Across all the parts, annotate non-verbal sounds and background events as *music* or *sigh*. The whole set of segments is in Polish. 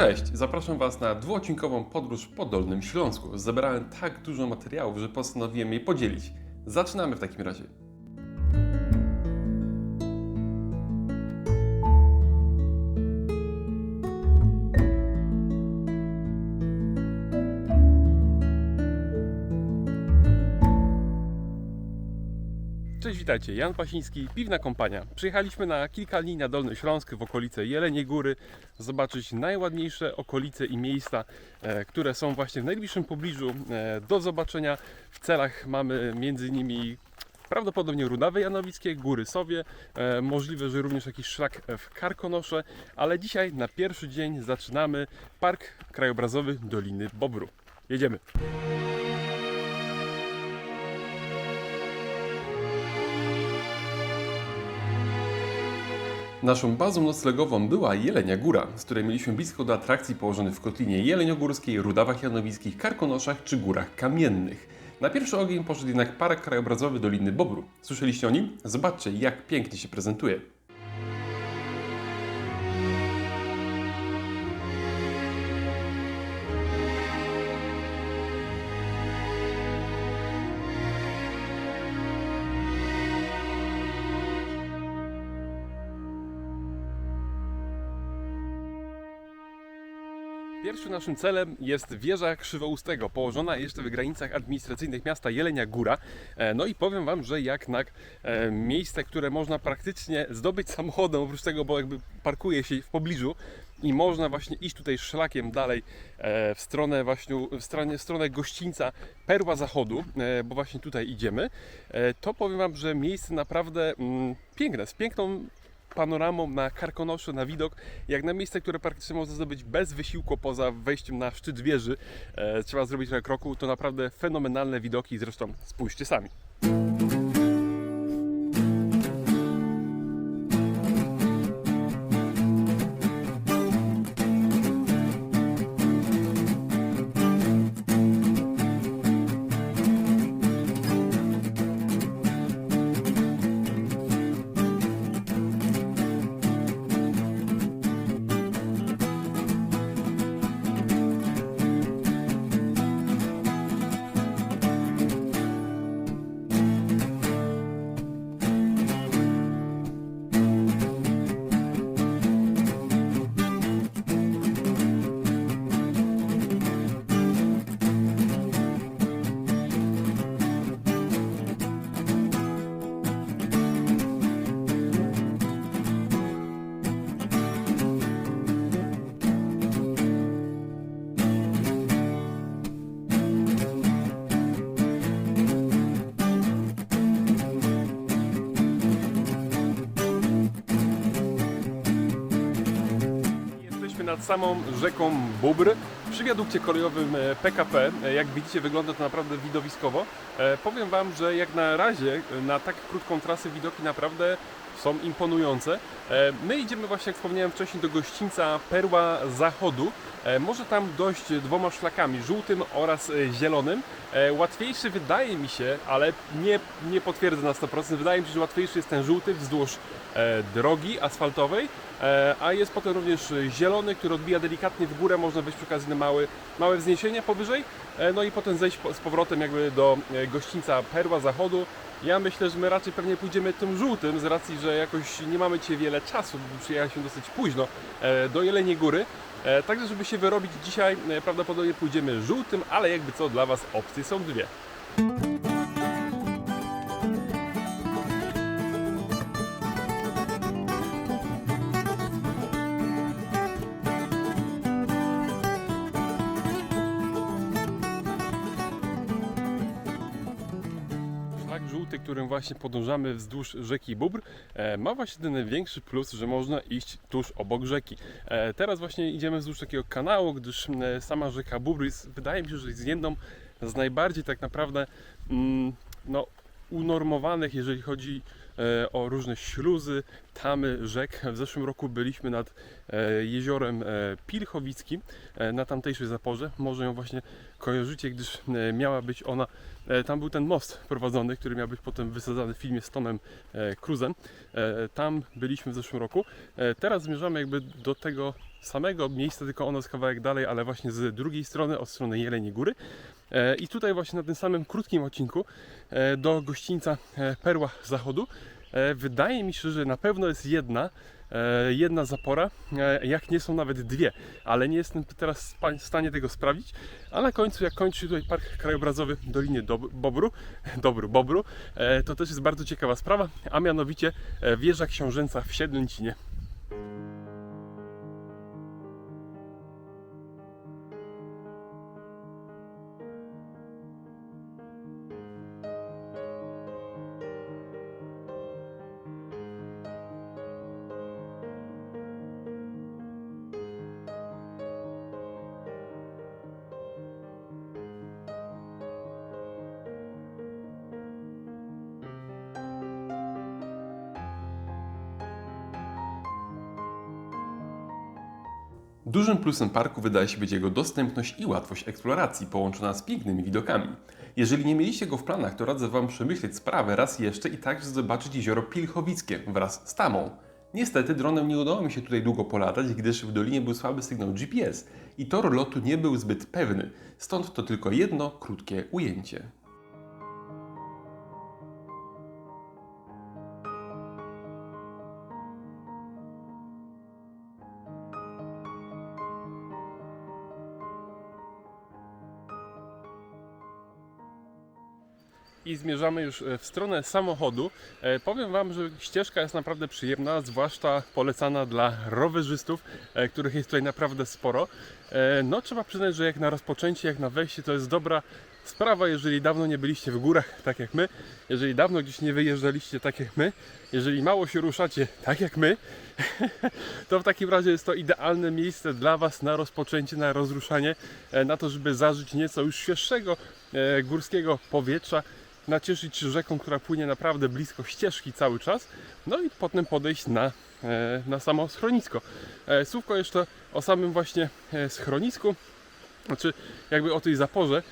Cześć, zapraszam Was na dwuodcinkową podróż po Dolnym Śląsku. Zebrałem tak dużo materiałów, że postanowiłem je podzielić. Zaczynamy w takim razie. Witajcie. Jan Pasiński, Piwna Kompania. Przyjechaliśmy na kilka dni na Dolny Śląsk w okolice Jeleniej Góry, zobaczyć najładniejsze okolice i miejsca, e, które są właśnie w najbliższym pobliżu e, do zobaczenia. W celach mamy między innymi prawdopodobnie Rudawe Janowickie, Góry Sowie, e, możliwe, że również jakiś szlak w Karkonosze, ale dzisiaj na pierwszy dzień zaczynamy Park Krajobrazowy Doliny Bobru. Jedziemy. Naszą bazą noclegową była Jelenia Góra, z której mieliśmy blisko do atrakcji położonych w Kotlinie Jeleniogórskiej, Rudawach Janowickich, Karkonoszach czy Górach Kamiennych. Na pierwszy ogień poszedł jednak park krajobrazowy Doliny Bobru. Słyszeliście o nim? Zobaczcie, jak pięknie się prezentuje. Pierwszym naszym celem jest wieża Krzywoustego, położona jeszcze w granicach administracyjnych miasta Jelenia Góra. E, No i powiem Wam, że jak na e, miejsce, które można praktycznie zdobyć samochodem, oprócz tego, bo jakby parkuje się w pobliżu i można właśnie iść tutaj szlakiem dalej e, w stronę właśnie, w stronę, w stronę gościńca Perła Zachodu, bo właśnie tutaj idziemy, to powiem Wam, że miejsce naprawdę mm, piękne, z piękną panoramą na Karkonosze, na widok, jak na miejsce, które praktycznie można zdobyć bez wysiłku poza wejściem na szczyt wieży. E, trzeba zrobić trochę kroku, to naprawdę fenomenalne widoki, zresztą spójrzcie sami. Nad samą rzeką Bóbr przy wiadukcie kolejowym e, PKP. E, Jak widzicie wygląda to naprawdę widowiskowo. E, Powiem Wam, że jak na razie e, na tak krótką trasę widoki naprawdę są imponujące. E, My idziemy właśnie, jak wspomniałem wcześniej, do gościńca Perła Zachodu. E, Może tam dojść dwoma szlakami, żółtym oraz e, zielonym. E, Łatwiejszy wydaje mi się, ale nie, nie potwierdzę na 100%, wydaje mi się, że łatwiejszy jest ten żółty wzdłuż e, drogi asfaltowej, e, a jest potem również e, zielony, który odbija delikatnie w górę, można wejść przy okazji na mały, małe wzniesienie powyżej, e, no i potem zejść z powrotem jakby do e, gościńca Perła Zachodu. Ja myślę, że my raczej pewnie pójdziemy tym żółtym, z racji, że jakoś nie mamy dzisiaj wiele czasu, bo przyjechaliśmy dosyć późno e, do Jeleniej Góry. E, Także, żeby się wyrobić dzisiaj, e, prawdopodobnie pójdziemy żółtym, ale jakby co, dla Was opcje są dwie. Właśnie podążamy wzdłuż rzeki Bóbr, e, ma właśnie ten największy plus, że można iść tuż obok rzeki. E, Teraz właśnie idziemy wzdłuż takiego kanału, gdyż e, sama rzeka Bóbr jest, wydaje mi się, że jest jedną z najbardziej tak naprawdę mm, no, unormowanych, jeżeli chodzi o różne śluzy, tamy rzek. W zeszłym roku byliśmy nad e, jeziorem e, Pilchowickim e, na tamtejszej zaporze. Może ją właśnie kojarzycie, gdyż e, miała być ona, e, tam był ten most prowadzony, który miał być potem wysadzany w filmie z Tomem e, Cruzem. E, Tam byliśmy w zeszłym roku. E, Teraz zmierzamy jakby do tego samego miejsca, tylko ono jest kawałek dalej, ale właśnie z drugiej strony, od strony Jeleni Góry. E, I tutaj właśnie na tym samym krótkim odcinku e, do gościńca e, Perła Zachodu. Wydaje mi się, że na pewno jest jedna, jedna zapora, jak nie są nawet dwie, ale nie jestem teraz w stanie tego sprawdzić. A na końcu, jak kończy tutaj Park Krajobrazowy Doliny Bobru, *laughs* Dobru, Bobru, to też jest bardzo ciekawa sprawa, a mianowicie wieża książęca w Siedlęcinie. Dużym plusem parku wydaje się być jego dostępność i łatwość eksploracji, połączona z pięknymi widokami. Jeżeli nie mieliście go w planach, to radzę Wam przemyśleć sprawę raz jeszcze i także zobaczyć jezioro Pilchowickie wraz z Tamą. Niestety dronem nie udało mi się tutaj długo polatać, gdyż w dolinie był słaby sygnał GPS i tor lotu nie był zbyt pewny, stąd to tylko jedno krótkie ujęcie. I zmierzamy już e, w stronę samochodu. E, Powiem Wam, że ścieżka jest naprawdę przyjemna, zwłaszcza polecana dla rowerzystów, e, których jest tutaj naprawdę sporo. No trzeba przyznać, że jak na rozpoczęcie, jak na wejście to jest dobra sprawa, jeżeli dawno nie byliście w górach tak jak my, jeżeli dawno gdzieś nie wyjeżdżaliście tak jak my, jeżeli mało się ruszacie tak jak my, *laughs* to w takim razie jest to idealne miejsce dla Was na rozpoczęcie, na rozruszanie, na to, żeby zażyć nieco już świeższego górskiego powietrza, nacieszyć rzeką, która płynie naprawdę blisko ścieżki cały czas, no i potem podejść na, e, na samo schronisko. E, Słówko jeszcze o samym właśnie e, schronisku, znaczy jakby o tej zaporze,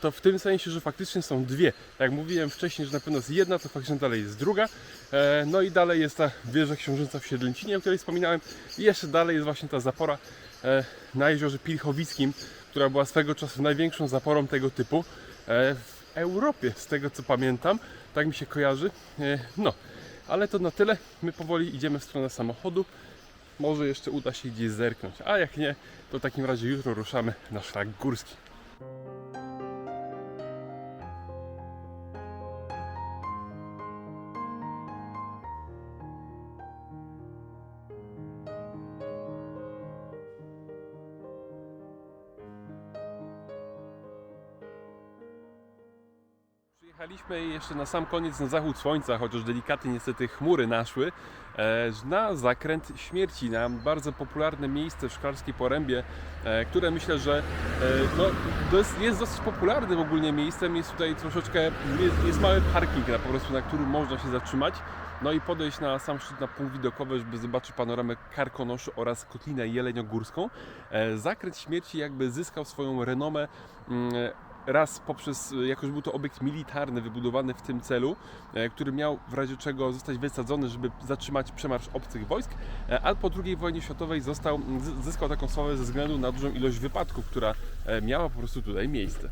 to w tym sensie, że faktycznie są dwie. Jak mówiłem wcześniej, że na pewno jest jedna, to faktycznie dalej jest druga. No i dalej jest ta wieża książęca w Siedlęcinie, o której wspominałem. I jeszcze dalej jest właśnie ta zapora na jeziorze Pilchowickim, która była swego czasu największą zaporą tego typu Europie, z tego co pamiętam. Tak mi się kojarzy. E, No, ale to na tyle. My powoli idziemy w stronę samochodu. Może jeszcze uda się gdzieś zerknąć, a jak nie, to w takim razie jutro ruszamy na szlak górski. Przyjechaliśmy jeszcze na sam koniec na zachód słońca, chociaż delikatnie niestety chmury naszły, e, na zakręt śmierci, na bardzo popularne miejsce w Szklarskiej Porębie, e, które myślę, że e, no, jest, jest dosyć popularnym ogólnie miejscem. Jest tutaj troszeczkę, jest, jest mały parking na, po prostu, na którym można się zatrzymać. No i podejść na sam szczyt na punkt widokowy, żeby zobaczyć panoramę Karkonoszy oraz Kotlinę Jeleniogórską. Zakręt śmierci jakby zyskał swoją renomę mm, raz poprzez, jako że był to obiekt militarny wybudowany w tym celu, e, który miał w razie czego zostać wysadzony, żeby zatrzymać przemarsz obcych wojsk, e, a po II wojnie światowej został, zyskał taką sławę ze względu na dużą ilość wypadków, która e, miała po prostu tutaj miejsce.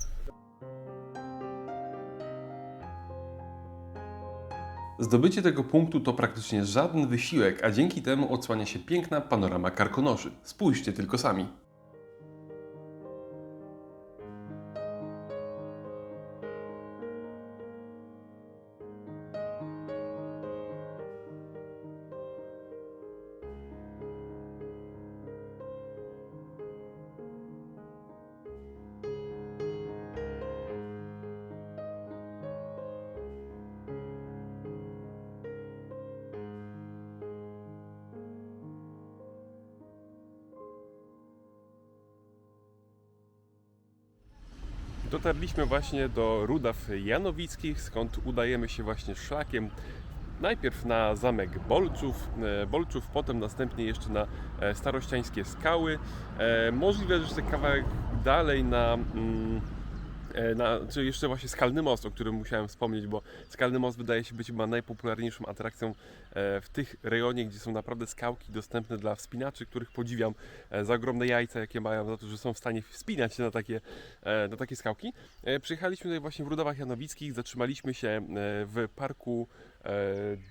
Zdobycie tego punktu to praktycznie żaden wysiłek, a dzięki temu odsłania się piękna panorama Karkonoszy. Spójrzcie tylko sami. Dotarliśmy właśnie do Rudaw Janowickich, skąd udajemy się właśnie szlakiem Najpierw na zamek Bolczów, e, Bolczów, potem następnie jeszcze na e, starościańskie skały. E, Możliwe, że kawałek dalej na. mm, Na, czy jeszcze właśnie Skalny Most, o którym musiałem wspomnieć, bo Skalny Most wydaje się być chyba najpopularniejszą atrakcją e, w tych rejonie, gdzie są naprawdę skałki dostępne dla wspinaczy, których podziwiam e, za ogromne jajca, jakie mają, za to, że są w stanie wspinać się na takie, e, na takie skałki. E, Przyjechaliśmy tutaj właśnie w Rudawach Janowickich, zatrzymaliśmy się e, w parku e,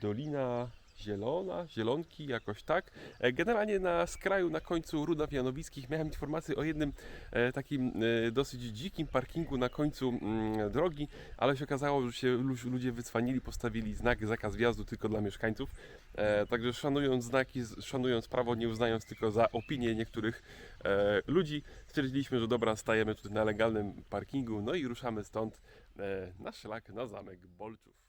Dolina Zielona, Zielonki, jakoś tak. E, Generalnie na skraju, na końcu Rudaw Janowickich miałem informację o jednym e, takim e, dosyć dzikim parkingu na końcu mm, drogi, ale się okazało, że się lu- ludzie wycwanili, postawili znak zakaz wjazdu tylko dla mieszkańców. Także szanując znaki, szanując prawo, nie uznając tylko za opinię niektórych ludzi, stwierdziliśmy, że dobra, stajemy tutaj na legalnym parkingu, no i ruszamy stąd na szlak na zamek Bolczów.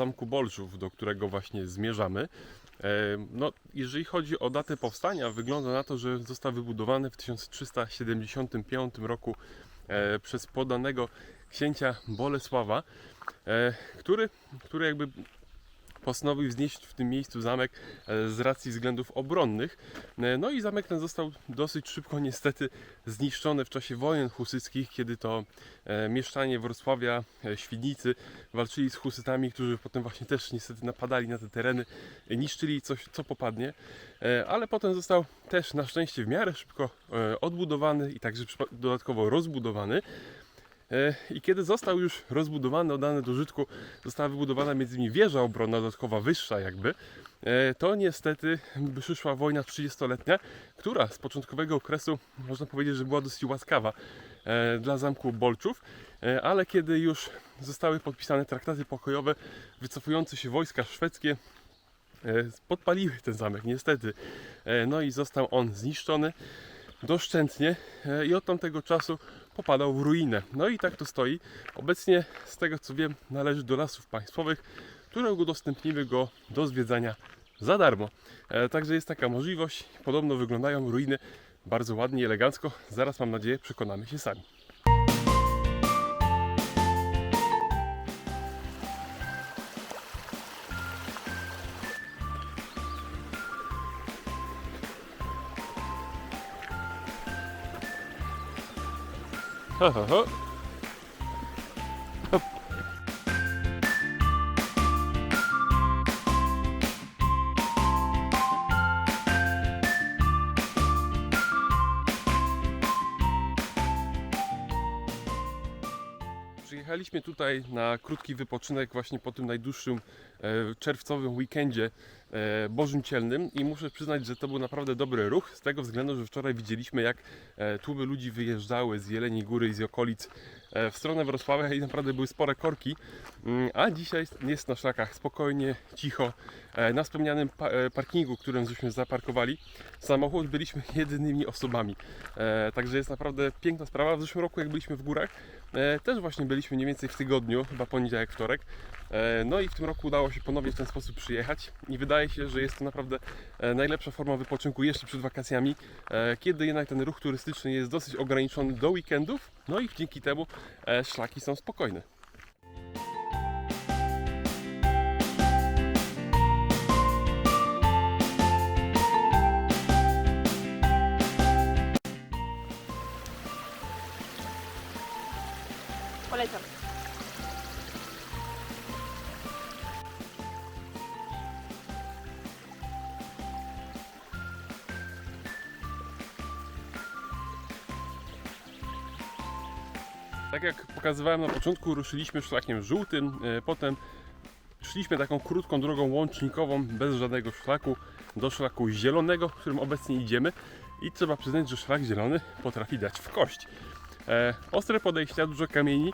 Zamku Bolczów, do którego właśnie zmierzamy. E, No, jeżeli chodzi o datę powstania, wygląda na to, że został wybudowany w 1375 roku e, przez podanego księcia Bolesława, e, który, który jakby postanowił wznieść w tym miejscu zamek e, z racji względów obronnych. E, No i zamek ten został dosyć szybko niestety zniszczony w czasie wojen husyckich, kiedy to e, mieszczanie Wrocławia, Świdnicy walczyli z husytami, którzy potem właśnie też niestety napadali na te tereny, niszczyli coś, co popadnie, ale potem został też na szczęście w miarę szybko odbudowany i także dodatkowo rozbudowany. E, I kiedy został już rozbudowany, oddany do użytku, została wybudowana między innymi wieża obronna dodatkowa, wyższa jakby, e, to niestety przyszła wojna 30-letnia, która z początkowego okresu można powiedzieć, że była dosyć łaskawa e, dla zamku Bolczów, ale kiedy już zostały podpisane traktaty pokojowe, wycofujące się wojska szwedzkie podpaliły ten zamek niestety. No i został on zniszczony doszczętnie i od tamtego czasu popadał w ruinę. No i tak to stoi. Obecnie, z tego co wiem, należy do lasów państwowych, które udostępniły go do zwiedzania za darmo. E, Także jest taka możliwość. Podobno wyglądają ruiny bardzo ładnie, elegancko. Zaraz mam nadzieję przekonamy się sami. 呵呵呵 Przyjechaliśmy tutaj na krótki wypoczynek właśnie po tym najdłuższym e, czerwcowym weekendzie e, Bożym Cielnym i muszę przyznać, że to był naprawdę dobry ruch z tego względu, że wczoraj widzieliśmy jak e, tłumy ludzi wyjeżdżały z Jeleni Góry i z okolic w stronę Wrocławia i naprawdę były spore korki, Mm, a dzisiaj jest na szlakach spokojnie, cicho. Na wspomnianym pa- parkingu, którym żeśmy zaparkowali samochód, byliśmy jedynymi osobami. Także jest naprawdę piękna sprawa. W zeszłym roku jak byliśmy w górach, też właśnie byliśmy mniej więcej w tygodniu, chyba poniedziałek, wtorek. E, No i w tym roku udało się ponownie w ten sposób przyjechać i wydaje się, że jest to naprawdę e, najlepsza forma wypoczynku jeszcze przed wakacjami, e, kiedy jednak ten ruch turystyczny jest dosyć ograniczony do weekendów, no i dzięki temu e, szlaki są spokojne. Pokazywałem na początku, ruszyliśmy szlakiem żółtym, e, potem szliśmy taką krótką drogą łącznikową, bez żadnego szlaku, do szlaku zielonego, którym obecnie idziemy. I trzeba przyznać, że szlak zielony potrafi dać w kość. E, ostre podejścia, dużo kamieni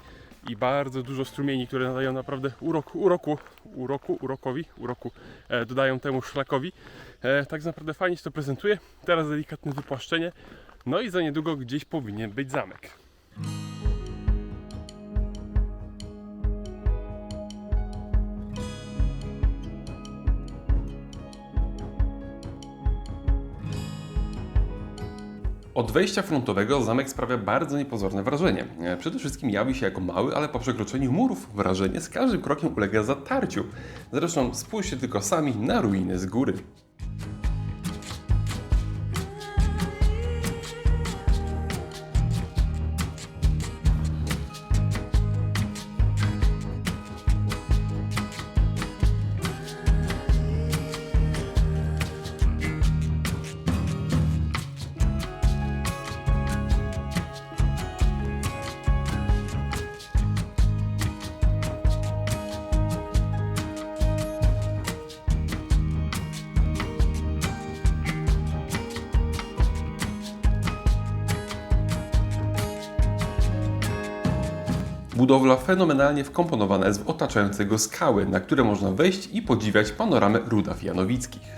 i bardzo dużo strumieni, które nadają naprawdę uroku, uroku, uroku, urokowi, uroku, e, dodają temu szlakowi. E, tak naprawdę fajnie się to prezentuje. Teraz delikatne wypłaszczenie, no i za niedługo gdzieś powinien być zamek. Od wejścia frontowego zamek sprawia bardzo niepozorne wrażenie. E, Przede wszystkim jawi się jako mały, ale po przekroczeniu murów wrażenie z każdym krokiem ulega zatarciu. Zresztą spójrzcie tylko sami na ruiny z góry. Budowla fenomenalnie wkomponowana jest w otaczające go skały, na które można wejść i podziwiać panoramę Rudaw Janowickich.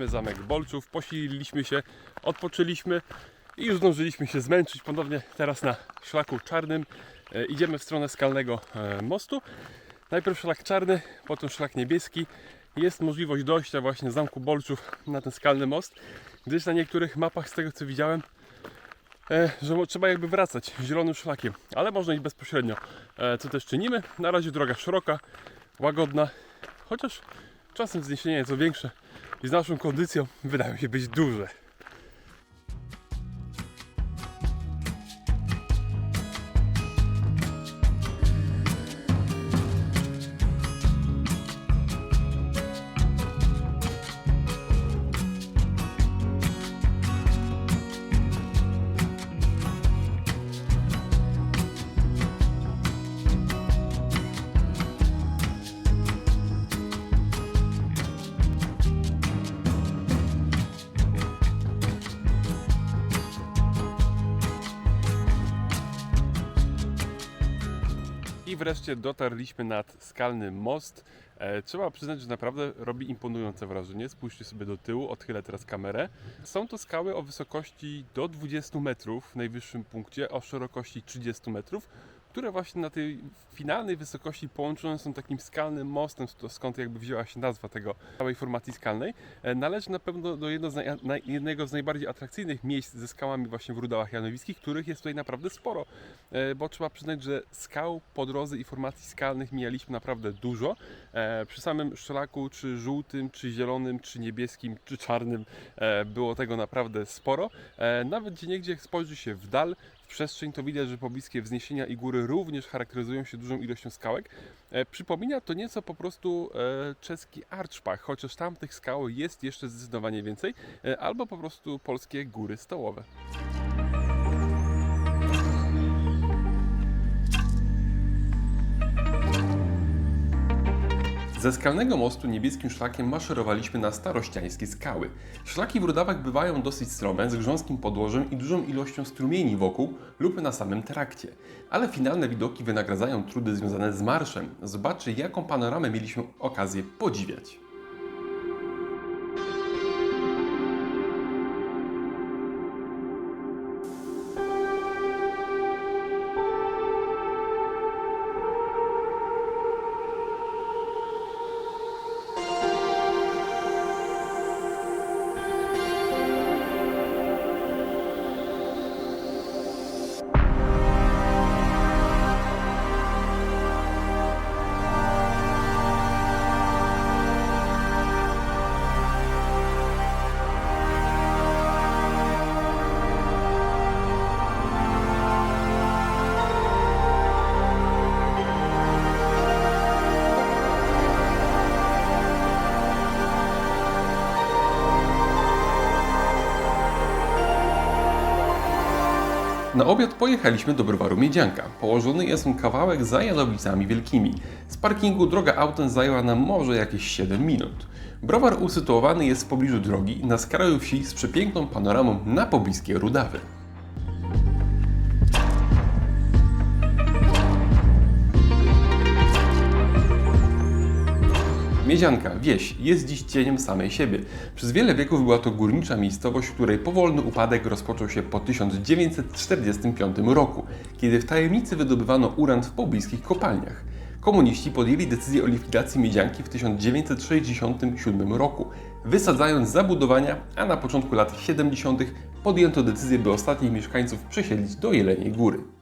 Zamek Bolczów, posililiśmy się, odpoczęliśmy i już zdążyliśmy się zmęczyć ponownie teraz na szlaku czarnym. E, idziemy w stronę skalnego e, mostu. Najpierw szlak czarny, potem szlak niebieski. Jest możliwość dojścia właśnie z zamku Bolczów na ten skalny most, gdyż na niektórych mapach z tego co widziałem, e, że trzeba jakby wracać zielonym szlakiem, ale można iść bezpośrednio, co też czynimy. Na razie droga szeroka, łagodna, chociaż czasem wzniesienie nieco większe i z naszą kondycją wydają się być duże. I wreszcie dotarliśmy nad skalny most. E, trzeba przyznać, że naprawdę robi imponujące wrażenie. Spójrzcie sobie do tyłu, odchylę teraz kamerę. Są to skały o wysokości do 20 metrów w najwyższym punkcie, o szerokości 30 metrów, które właśnie na tej finalnej wysokości połączone są takim skalnym mostem, skąd jakby wzięła się nazwa tego całej formacji skalnej. E, Należy na pewno do jedno z naj, jednego z najbardziej atrakcyjnych miejsc ze skałami właśnie w Rudałach Janowickich, których jest tutaj naprawdę sporo, E, bo trzeba przyznać, że skał po drodze i formacji skalnych mijaliśmy naprawdę dużo. E, Przy samym szlaku, czy żółtym, czy zielonym, czy niebieskim, czy czarnym było tego naprawdę sporo. Nawet gdzie niegdzie spojrzy się w dal, przestrzeń, to widać, że pobliskie wzniesienia i góry również charakteryzują się dużą ilością skałek. E, Przypomina to nieco po prostu e, czeski Arczpach, chociaż tam tych skał jest jeszcze zdecydowanie więcej, e, albo po prostu polskie góry stołowe. Ze skalnego mostu niebieskim szlakiem maszerowaliśmy na starościańskie skały. Szlaki w Rudawach bywają dosyć strome, z grząskim podłożem i dużą ilością strumieni wokół lub na samym trakcie. Ale finalne widoki wynagradzają trudy związane z marszem. Zobaczcie, jaką panoramę mieliśmy okazję podziwiać. Na obiad pojechaliśmy do browaru Miedzianka. Położony jest on kawałek za Jadowicami Wielkimi. Z parkingu droga autem zajęła nam może jakieś 7 minut. Browar usytuowany jest w pobliżu drogi na skraju wsi z przepiękną panoramą na pobliskie Rudawy. Miedzianka, wieś, jest dziś cieniem samej siebie. Przez wiele wieków była to górnicza miejscowość, której powolny upadek rozpoczął się po 1945 roku, kiedy w tajemnicy wydobywano uran w pobliskich kopalniach. Komuniści podjęli decyzję o likwidacji Miedzianki w 1967 roku, wysadzając zabudowania, a na początku lat 70. podjęto decyzję, by ostatnich mieszkańców przesiedlić do Jeleniej Góry.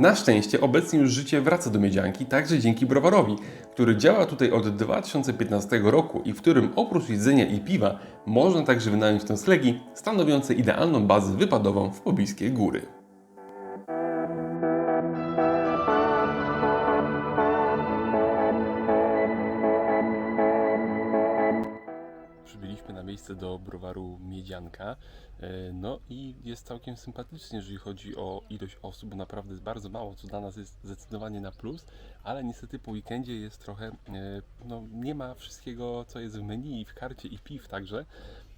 Na szczęście obecnie już życie wraca do Miedzianki, także dzięki browarowi, który działa tutaj od 2015 roku i w którym oprócz jedzenia i piwa można także wynająć noclegi stanowiące idealną bazę wypadową w pobliskie góry. Do browaru Miedzianka. E, No i jest całkiem sympatycznie, jeżeli chodzi o ilość osób, bo naprawdę jest bardzo mało, co dla nas jest zdecydowanie na plus, ale niestety po weekendzie jest trochę, e, no nie ma wszystkiego, co jest w menu i w karcie i piw także.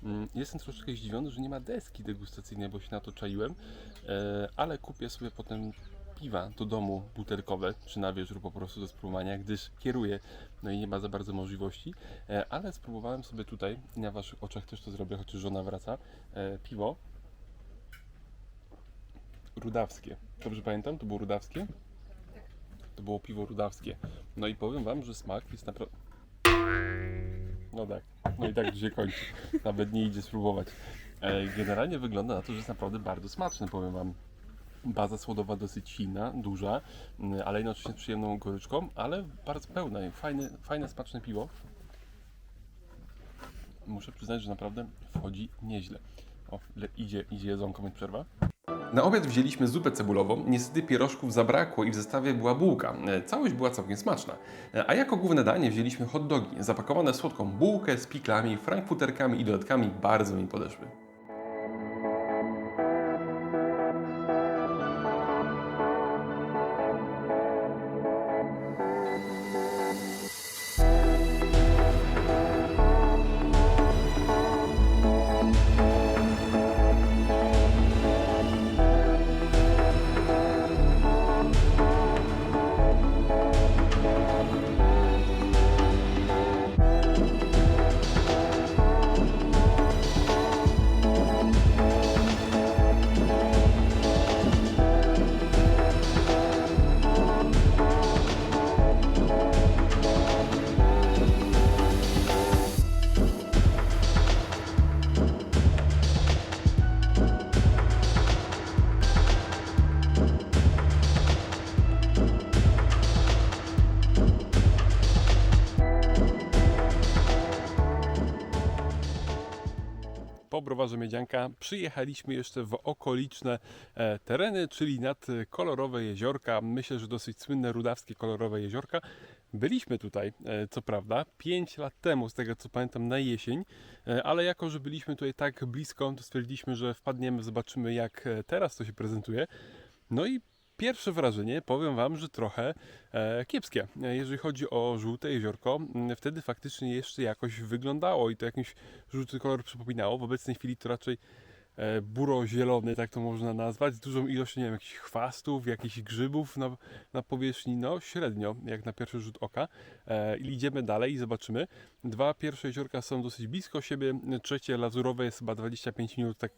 Mm, Jestem troszeczkę zdziwiony, że nie ma deski degustacyjnej, bo się na to czaiłem, e, ale kupię sobie potem piwa do domu butelkowe przy na wieczór po prostu do spróbowania, gdyż kieruję, no i nie ma za bardzo możliwości, E, ale spróbowałem sobie tutaj i na Waszych oczach też to zrobię, chociaż żona wraca, e, piwo rudawskie. Dobrze pamiętam? To było rudawskie? To było piwo rudawskie. No i powiem Wam, że smak jest naprawdę... No tak, no i tak to się kończy. Nawet nie idzie spróbować. E, Generalnie wygląda na to, że jest naprawdę bardzo smaczny, powiem Wam. Baza słodowa dosyć silna, duża, mm, ale jednocześnie z przyjemną goryczką, ale bardzo pełna fajne, fajne, smaczne piwo. Muszę przyznać, że naprawdę wchodzi nieźle. O, idzie, idzie jedzonko, więc przerwa. Na obiad wzięliśmy zupę cebulową, niestety pierożków zabrakło i w zestawie była bułka. E, Całość była całkiem smaczna. E, A jako główne danie wzięliśmy hot dogi, zapakowane słodką bułkę z piklami, frankfurterkami i dodatkami bardzo mi podeszły. Po browarze Miedzianka przyjechaliśmy jeszcze w okoliczne e, tereny, czyli nad kolorowe jeziorka. Myślę, że dosyć słynne rudawskie kolorowe jeziorka. Byliśmy tutaj, e, co prawda, 5 lat temu, z tego co pamiętam, na jesień, e, ale jako, że byliśmy tutaj tak blisko, to stwierdziliśmy, że wpadniemy, zobaczymy jak teraz to się prezentuje. No i pierwsze wrażenie, powiem Wam, że trochę e, kiepskie. E, Jeżeli chodzi o żółte jeziorko, wtedy faktycznie jeszcze jakoś wyglądało i to jakiś żółty kolor przypominało. W obecnej chwili to raczej e, buro-zielony, tak to można nazwać, z dużą ilością, nie wiem, jakichś chwastów, jakichś grzybów na, na powierzchni, no średnio, jak na pierwszy rzut oka. E, idziemy dalej i zobaczymy. Dwa pierwsze jeziorka są dosyć blisko siebie, trzecie lazurowe jest chyba 25 minut, tak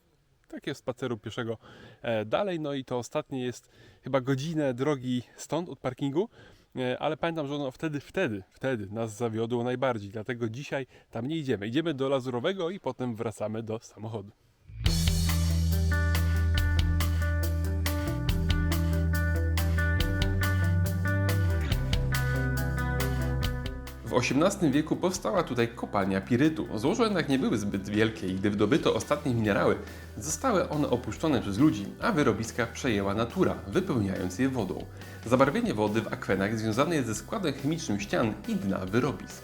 takiego spaceru pieszego e, dalej. No i to ostatnie jest chyba godzinę drogi stąd od parkingu. E, Ale pamiętam, że ono wtedy, wtedy, wtedy nas zawiodło najbardziej. Dlatego dzisiaj tam nie idziemy. Idziemy do Lazurowego i potem wracamy do samochodu. W XVIII wieku powstała tutaj kopalnia pirytu. Złoża jednak nie były zbyt wielkie i gdy wydobyto ostatnie minerały, zostały one opuszczone przez ludzi, a wyrobiska przejęła natura, wypełniając je wodą. Zabarwienie wody w akwenach związane jest ze składem chemicznym ścian i dna wyrobisk.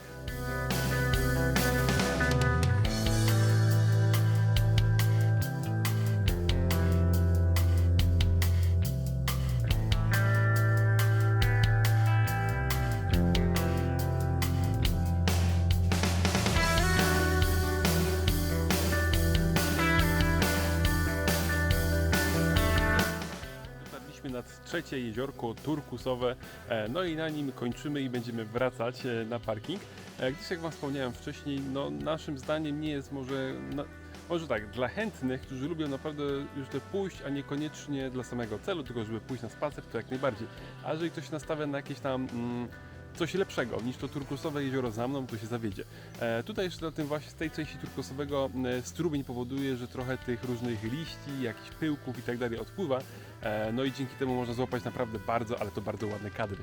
Jeziorko turkusowe, e, no i na nim kończymy i będziemy wracać e, na parking. E, Gdyż jak Wam wspomniałem wcześniej, no naszym zdaniem nie jest może, na, może tak, dla chętnych, którzy lubią naprawdę już te pójść, a niekoniecznie dla samego celu, tylko żeby pójść na spacer, to jak najbardziej. A jeżeli ktoś nastawia na jakieś tam... Mm, coś lepszego niż to turkusowe jezioro za mną, to się zawiedzie. E, tutaj jeszcze na tym właśnie z tej części turkusowego e, strumień powoduje, że trochę tych różnych liści, jakichś pyłków i tak dalej odpływa. E, no i dzięki temu można złapać naprawdę bardzo, ale to bardzo ładne kadry.